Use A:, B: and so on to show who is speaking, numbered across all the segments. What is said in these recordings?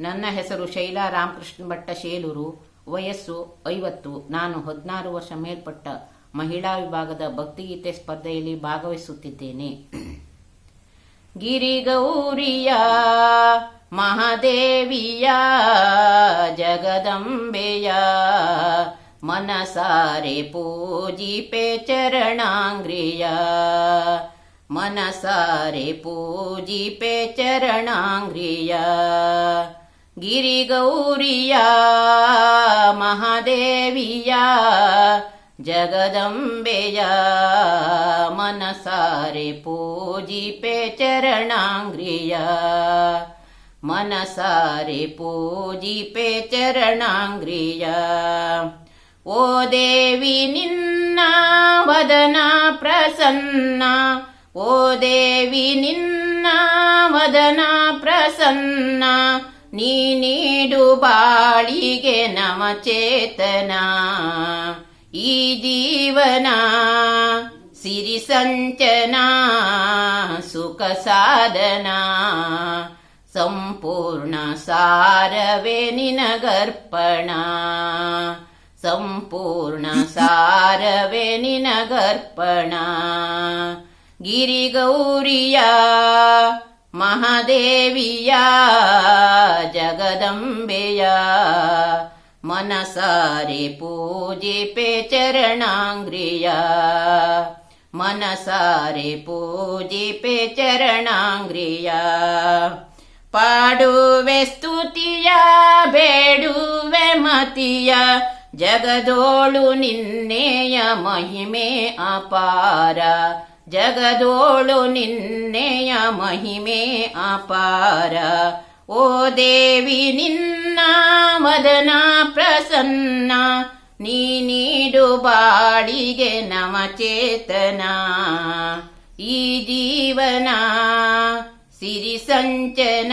A: ನನ್ನ ಹೆಸರು ಶೈಲಾ ರಾಮಕೃಷ್ಣ ಭಟ್ಟ ಶೇಲೂರು. ವಯಸ್ಸು ಐವತ್ತು. ನಾನು ಹದಿನಾರು ವರ್ಷ ಮೇಲ್ಪಟ್ಟ ಮಹಿಳಾ ವಿಭಾಗದ ಭಕ್ತಿಗೀತೆ ಸ್ಪರ್ಧೆಯಲ್ಲಿ ಭಾಗವಹಿಸುತ್ತಿದ್ದೇನೆ. ಗಿರಿಗೌರಿಯ ಮಹಾದೇವಿಯ ಜಗದಂಬೆಯ ಮನಸಾರೆ ಪೂಜಿಪೆ ಚರಣಾಂಗ್ರಿಯ ಮನಸಾರೆ ಪೂಜಿಪೆ ಚರಣಾಂಗ್ರಿಯ ಗಿರಿಗೌರಿಯ ಮಹಾದೇವಿಯ ಜಗದಂಬೆಯ ಮನಸಾರೆ ಪೂಜಿಪೆ ಚರಣಾಂಗ್ರಿಯ ಮನಸಾರೆ ಪೂಜಿಪೆ ಚರಣಾಂಗ್ರಿಯ. ಓ ದೇವಿ ನಿನ್ನ ವದನ ಪ್ರಸನ್ನ, ಓ ದೇವಿ ನಿನ್ನ ವದನ ಪ್ರಸನ್ನ ನೀ ನೀಡು ಬಾಳಿಗೆ ನಮ ಚೇತನ ಈ ಜೀವನ ಸಿರಿ ಸಂಚನ, ಸುಖ ಸಾಧನ, ಸಂಪೂರ್ಣ ಸಾರವೇ ನಿನಗರ್ಪಣ, ಸಂಪೂರ್ಣ ಸಾರವೇ ನಿನಗರ್ಪಣ. ಗಿರಿಗೌರಿಯ महादेव्या जगदम्बया मनसारि पूजिपे चरणाङ्ग्रिया। मनः पूजिपे चरणाङ्ग्रिया। पाडुवे स्तुतिया बेडुवे मतिया जगदोळु निन्नेय महिमे अपार। ಜಗದೋಳು ನಿನ್ನೆಯ ಮಹಿಮೆ ಅಪಾರ. ಓ ದೇವಿ, ನಿನ್ನ ಮದನ ಪ್ರಸನ್ನ. ನೀ ನೀಡು ಬಾಳಿಗೆ ನಮ ಚೇತನ ಈ ಜೀವನ ಸಿರಿ ಸಂಚನ,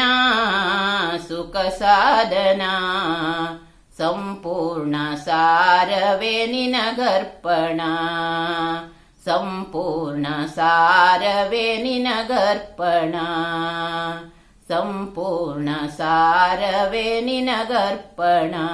A: ಸುಖ ಸಾಧನ. ಸಂಪೂರ್ಣ ಸಾರವೇ ನಿನಗರ್ಪಣ. पूर्णसारवेणिनगर्पणा सम्पूर्णसारवेणि निनगर्पणा।